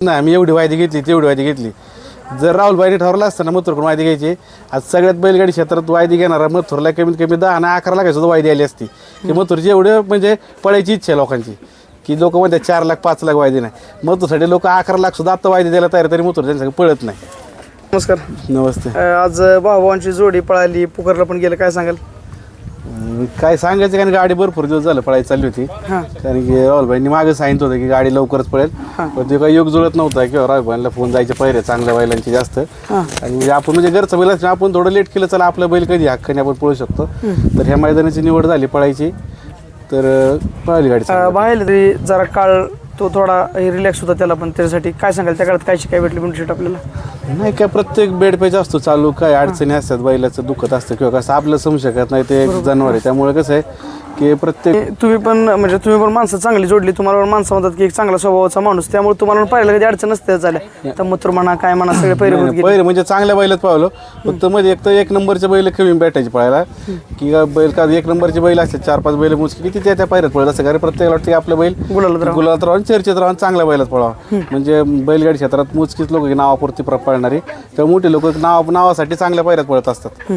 नाही आम्ही एवढी वायदी घेतली तेवढी वायदी घेतली. जर राहुलबाईने ठरवलं असतं ना मथुरकडून वायदी घ्यायची आज सगळ्यात बैलगाडी क्षेत्रात वायदी घेणारा मथुरला कमीत कमी दहा आणि अकरा लाखाची सुद्धा वायदी आली असती. की मथुरची एवढं म्हणजे पळायची इच्छा आहे लोकांची की लोक म्हणते चार लाख पाच लाख वायदी नाही मथुरसाठी लोक अकरा लाख सुद्धा आता वायदी द्यायला तयार तरी मथुर त्यांच्याकडे पळत नाही. नमस्कार. नमस्ते. आज भावांची जोडी पळाली पुकारला पण गेलं काय सांगाल? काय सांगायचं कारण गाडी भरपूर दिवस झालं पळायची चालली होती. हां. कारण की राहुलबाईंनी मागे सांगितलं होतं की गाडी लवकरच पळेल. पण ते काही योग जुळत नव्हता किंवा राहुलबाईंना फोन जायचे पहिले चांगल्या बैलांचे जास्त. आणि म्हणजे आपण म्हणजे घरचं बैल असल्यामुळे आपण थोडं लेट केलं चला आपलं बैल कधी हक्काने आपण पळू शकतो. तर ह्या मैदानाची निवड झाली पळायची. तर पळाली गाडी चांगली. बाहेर तरी जरा काळ तो थोडा रिलॅक्स होता त्याला पण त्याच्यासाठी काय सांगाल? त्या काळात काय शिकाय भेटली बेनिफिट आपल्याला? नाही काय प्रत्येक बेड पेज असतो चालू काय अडचणी असतात बैलाचं दुखत असतं किंवा कसं आपलं समजू शकत नाही ते एक जनावर आहे. त्यामुळे कसं आहे की प्रत्येक तुम्ही पण म्हणजे तुम्ही पण माणसं चांगली जोडली तुम्हाला पण माणसं म्हणतात की एक चांगला स्वभावाचा माणूस त्यामुळे तुम्हाला पण पाहिलं कधी अडचण नसते झाल्या. तर मूत्र म्हणा काय म्हणा सगळे पहिले होत गेले. पहिले म्हणजे चांगल्या बैलात पावलो. फक्त मध्ये एक तर एक नंबरचे बैल कमी भेटायचे पळायला. की का बैल का एक नंबरचे बैल असते चार पाच बैल मुचकी किती त्या त्या पायऱ्यात पळत असं कारण प्रत्येकाला वाटतं की आपलं बैल गुलालात राहावं. राहून चर्चेत राहून चांगल्या बैलात पळावं. म्हणजे बैलगाडी क्षेत्रात मुचकीच लोक नावापुरती प्र- पळणारी तर मोठे लोक नाव नावासाठी चांगल्या पायऱ्यात पळत असतात.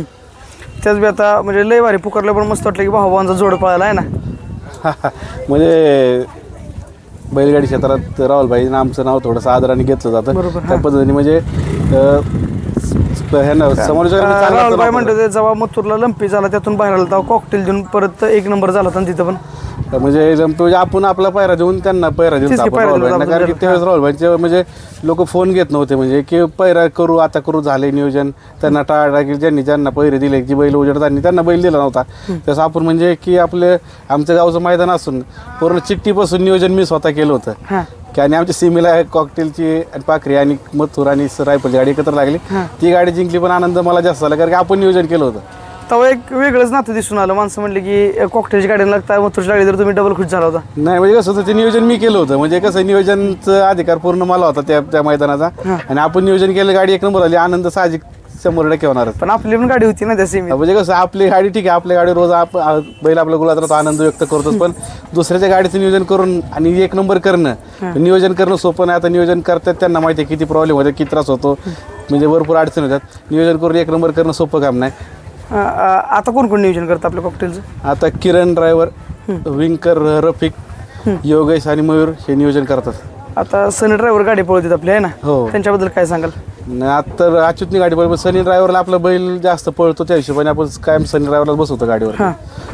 त्याच बी आता म्हणजे लय भारी पुकारलं पण मस्त वाटलं की भावांचा जोड पळाला आहे ना? म्हणजे बैलगाडी क्षेत्रात राहुलभाई आमचं नाव थोडंसं आदराने घेतलं जातं. त्या पद्धतीने म्हणजे अं, स- ह्यानं समोरच्या राहुलबाई म्हणतो ते जेव्हा मथुरला लंपी झाला त्यातून बाहेर आला तेव्हा कॉकटेल देऊन परत एक नंबर झाला होता ना तिथं पण. म्हणजे जम- म्हणजे आपण आपला पायरा देऊन त्यांना पायरा देऊन तेच की, आपण पायरा देऊन राहुलभाईंना. आपण कारण की दिला. त्यावेळेस राहुलभाईंचे म्हणजे लोक फोन घेत नव्हते म्हणजे की पैरा करू आता करू झाले नियोजन. त्यांना टाळा की ज्यांनी ज्यांना पैरे दिले जी बैल उजेड त्यांनी त्यांना बैल दिला नव्हता. तसं आपण म्हणजे की आपले आमचं गावचं मैदान असून पूर्ण चिठ्ठीपासून नियोजन मी स्वतः केलं होतं. हां. की आणि आमच्या सीमेला कॉकटेलची आणि पाखरी आणि मथुर आणि रायफलची गाडी एकत्र लागली. ती गाडी जिंकली पण आनंद मला जास्त झाला कारण की आपण नियोजन केलं होतं. तेव्हा एक वेगळंच नातं दिसून आलं. माणसं म्हणले की कॉकटेलची गाडी लागता मथुरची लागली तर तुम्ही डबल खुश झाला होता. नाही म्हणजे कसं होतं ते नियोजन मी केलं होतं. म्हणजे कसं नियोजनचं अधिकार पूर्ण मला होता त्या त्या मैदानाचा. आणि आपण नियोजन केलं गाडी एक नंबर आली आनंद साहजिक शंभर टक्के होणारच पण आपली पण गाडी होती ना त्या सीमेत. म्हणजे कसं आपली गाडी ठीक आहे आपली गाडी रोज आप आ- बैल आपल्या गुलात राहतो आनंद व्यक्त करतोच. पण दुसऱ्याच्या गाडीचं नियोजन करून आणि एक नंबर करणं नियोजन करणं सोपं नाही. आता नियोजन करतात त्यांना माहिती आहे किती प्रॉब्लेम होते किती त्रास होतो. म्हणजे भरपूर अडचण होतात. नियोजन करून एक नंबर करणं सोपं काम नाही. अं, अं, आता कोण कोण नियोजन करतं आपल्या कॉकटेलचं आता किरण ड्रायव्हर विंकर रफिक योगेश आणि मयूर हे नियोजन करतात. आता सनी ड्रायव्हर गाडी पळवतात आपली आहे ना? हो. त्यांच्याबद्दल काय सांगाल? नाही आता तर अच्युतनी गाडी बरोबर सनी ड्रायव्हरला आपला बैल जास्त पळतो त्या हिशोबाने आपण कायम सनी ड्रायव्हरला बसवतो गाडीवर.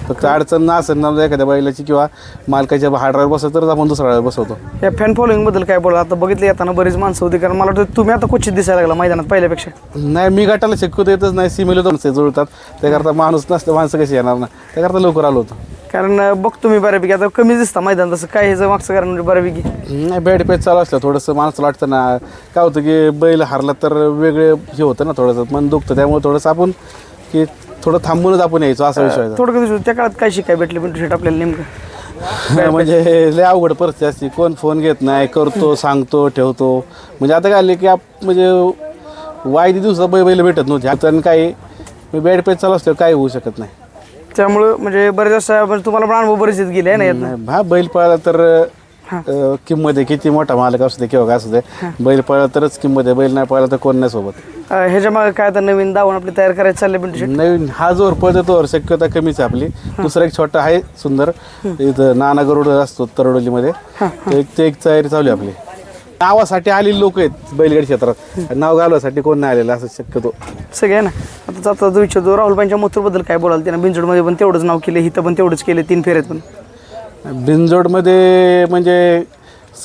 फक्त अडचण ना असेल ना एखाद्या बैलाची किंवा मालकाच्या हा ड्रायव्हर बसवतो तरच आपण दुसरा ड्रायव्हर बसवतो. या फॅन फॉलोईंगबद्दल काय बोला आता बघितलं येताना बरीच माणसं होती कारण मला वाटतं तुम्ही आता क्वचित दिसायला लागला मैदानात पहिल्यापेक्षा. नाही मी गटाला शक्यतो येतच नाही सिमेले दोन जुळतात. त्याकरता माणूस नसतं माणसं कशी येणार ना? त्याकरता लवकर आलो होतो. कारण बघतो मी बऱ्यापैकी. आता कमी दिसता मैदान तसं. काय ह्याचं मागचं कारण म्हणजे बऱ्यापैकी. नाही बॅड पेच चालू असलं थोडंसं माणसाला वाटतं ना काय होतं की बैल हारला तर वेगळे हे होतं ना थोडंसं मन दुखतं. त्यामुळे थोडंसं आपण की थोडं थांबूनच आपण यायचो असा विषय. थोडं कधी त्या काळात काय शिकाय भेटले पण शेट आपल्याला नेमकं? म्हणजे लय अवघड परिस्थिती असते. कोण फोन घेत नाही करतो सांगतो ठेवतो. म्हणजे आता काय आले की आप म्हणजे वायदी दिवसात बै बैल भेटत नव्हते. आता आणि काही बॅड पेच चालू असल्यावर काही होऊ शकत नाही. त्यामुळं म्हणजे बरेच म्हणजे तुम्हाला पण अनुभव बरेच येत गेले ना यातनं. हा बैल पळाला तर अं, किंमत आहे किती मोठा मालक असू दे किंवा काय असू दे बैल पळाला तरच किंमत आहे बैल नाही पळाला तर कोण नाही सोबत. अं, ह्याच्या मागे काय आता नवीन दावण आपली तयार करायचं चालले पण शेट नवीन हा जोर पळतो तोवर शक्यता कमीच आहे आपली. दुसरा एक छोटा आहे सुंदर. इथं नाना गरुड असतो तरडोलीमध्ये. ते एक ते एक तयारी चालू आहे आपली. नावासाठी आलेली लोक आहेत बैलगाडी क्षेत्रात. नाव घालवासाठी कोण नाही आलेलं असं शक्यतो. सगळे आहे ना. आता जाता जो विचारतो राहुल पांच्या मथुरबद्दल काय बोलाल त्यानं बिंजोडमध्ये पण तेवढंच नाव केलं इथं पण तेवढंच केलं तीन फेऱ्यात पण. बिनजोडमध्ये म्हणजे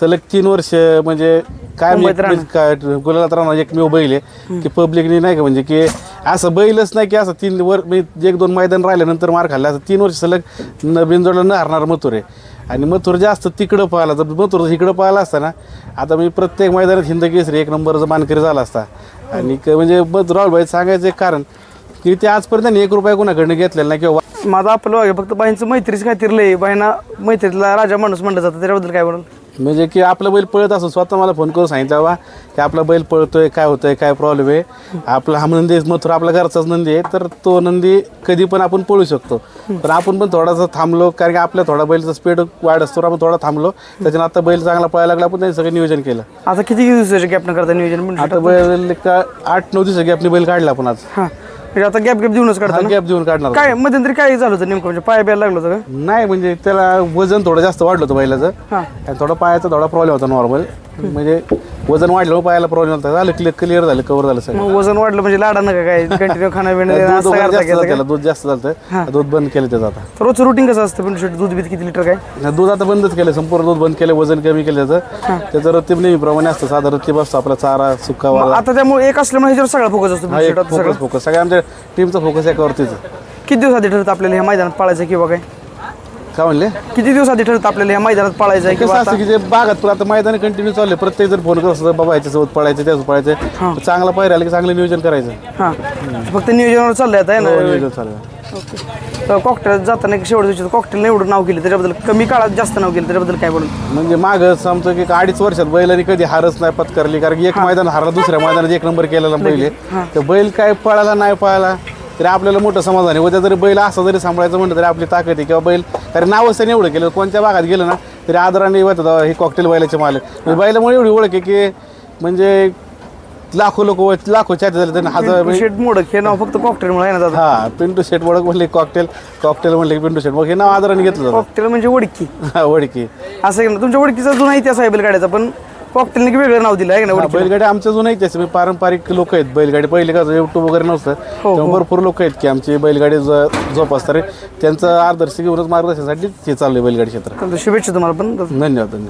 सलग तीन वर्ष म्हणजे काय मुंबईत राहणं. गुलालात राहणार एकमेव बैल आहे. की पब्लिकने नाही का म्हणजे की असं बैलच नाही की असं तीन वर मी एक दोन मैदान राहिल्यानंतर मार खाल्ला. असं तीन वर्ष सलग न बिनजोडला न हरणार मथुर. आहे आणि मथुर जास्त तिकडं पाहिला तर मथुर इकडं पाहिला असता ना आता मी प्रत्येक मैदानात हिंद केसरी एक नंबरचा मानकरी झाला असता. आणि क- म्हणजे मग राहुलभाई सांगायचं एक कारण की ते आजपर्यंत एक रुपया कोणाकडनं घेतलेला नाही किंवा माझा आपलं वागे फक्त बाईंचं मैत्रीच काहीतरी लय बाईंना मैत्रीतला राजा माणूस म्हणलं जातं त्याच्याबद्दल काय बोलाल म्हणजे की आपला बैल पळत असो स्वतः मला फोन करून सांगितलं बाबा की आपला बैल पळतोय काय होतंय काय प्रॉब्लेम आहे? आपला हा नंदी मथुरा आपला घरचाच नंदी आहे तर तो नंदी कधी पण आपण पळू शकतो. पण आपण पण थोडासा थांबलो कारण की आपल्या थोडा बैलचा स्पीड वाढ असतो आपण थोडा थांबलो. त्याच्यानं आता बैल चांगला पळायला लागला आपण त्यांनी सगळं नियोजन केलं. आता किती दिवसाचे गॅप न करता नियोजन? आता बैल का आठ नऊ दिवसाची आपली बैल काढला आपण आज. म्हणजे आता गॅप गॅप देऊनच काढता ना? गॅप देऊन काढणार काय मध्यंतरी काय झालं होतं नेमकं? म्हणजे पाय बिया लागलं होतं नाही म्हणजे त्याला वजन थोडं जास्त वाढलं होतं बैलाचं. हां. आणि थोडा पायाचा थोडा प्रॉब्लेम होता नॉर्मल म्हणजे वजन वाढलं पायाला प्रॉब्लेम झालं क्लिअर क्लिअर झालं कव्हर झालं सगळं. मग वजन वाढलं म्हणजे लाडा नका काय कंटिन्यू खाणं पिणं दूध असं वगैरे करता जास्त का? त्याला दूध जास्त झालं दूध बंद केलं त्याचं आता. तर रोजचं रुटीन कसं असतं पण शेवटी दूध बीत किती लिटर काय? दूध आता बंदच केलं संपूर्ण दूध बंद केलं वजन कमी केलं त्याचं. त्याचं रत्तीब नेहमीप्रमाणे असतं साधा रत्तीब असतो आपला चारा सुका वाला. आता त्यामुळे एक असल्यामुळे ह्याच्यावर सगळा फोकस असतो हा एक शेतात सगळं? फोकस फोकस सगळ्या आमच्या टीमचा फोकस एकावरतीच आहे. किती दिवस आधी ठरतं आपल्याला ह्या मैदानात पाळायचं किंवा काय? काय म्हणले? किती दिवस आधी ठरतं आपल्याला ह्या मैदानात पाळायचं आहे कसं किंवा असतं की जे बागात पण आता मैदान कंटिन्यू चालले प्रत्येक जर फोन करत असतं बाबा याच्यासोबत पळायचं त्यासोबत पळायचं. चांगला पाहिजे आलं की चांगलं नियोजन करायचं. हां. फक्त नियोजनावर चाललंय आता हो, आहे ना नियोजन चालू आहे. तर कॉकटेल जाताना एक शेवट दिवशी कॉकटेलने एवढं नाव केलं त्याच्याबद्दल कमी काळात जास्त नाव केलं त्याच्याबद्दल काय बोलून म्हणजे मागं समजा की अडीच वर्षात बैलांनी कधी हारच नाही पत्करली कारण की एक मैदान हारला दुसऱ्या मैदानात एक नंबर केलेला बैल आहे. तर बैल काय पळाला नाही पळाला? तरी आपल्याला मोठं समाधान आहे. उद्या जरी बैल असा जरी सांभाळायचं म्हणलं तरी आपली ताकद आहे. किंवा बैल कारण नावच त्याने एवढं केलं कोणत्या भागात गेलं ना तरी आदराने होतात हे कॉकटेल बैलाचे मालक. म्हणजे बैलामुळे एवढी ओळख आहे की म्हणजे लाखो लोक लाखो चाट झाले त्यांना हजार शेट मोडक हे नाव फक्त कॉकटेलमुळे आहे ना दादा? हा पिंटू शेट ओळख म्हणले कॉकटेल कॉकटेल म्हणले की पिंटू शेट मग हे नाव आदराने घेतलं कॉकटेल म्हणजे ओळखी. हा ओळखी. असं तुमच्या ओळखीचा जुना इतिहास आहे बैलगाड्याचा पण कॉकटेलने की वेगळं नाव दिलं आहे हा, बैलगाडी आमच्या जुन आहे त्याचे पारंपरिक लोक आहेत. बैलगाडी पहिले कसं युट्यूब वगैरे नव्हतं तेव्हा भरपूर लोक आहेत की आमची बैलगाडी ज- जोपासतात त्यांचं आदर्श घेऊनच मार्गदर्शनासाठी हे चाललंय बैलगाडी क्षेत्र. शुभेच्छा तुम्हाला पण. धन्यवाद धन्यवाद.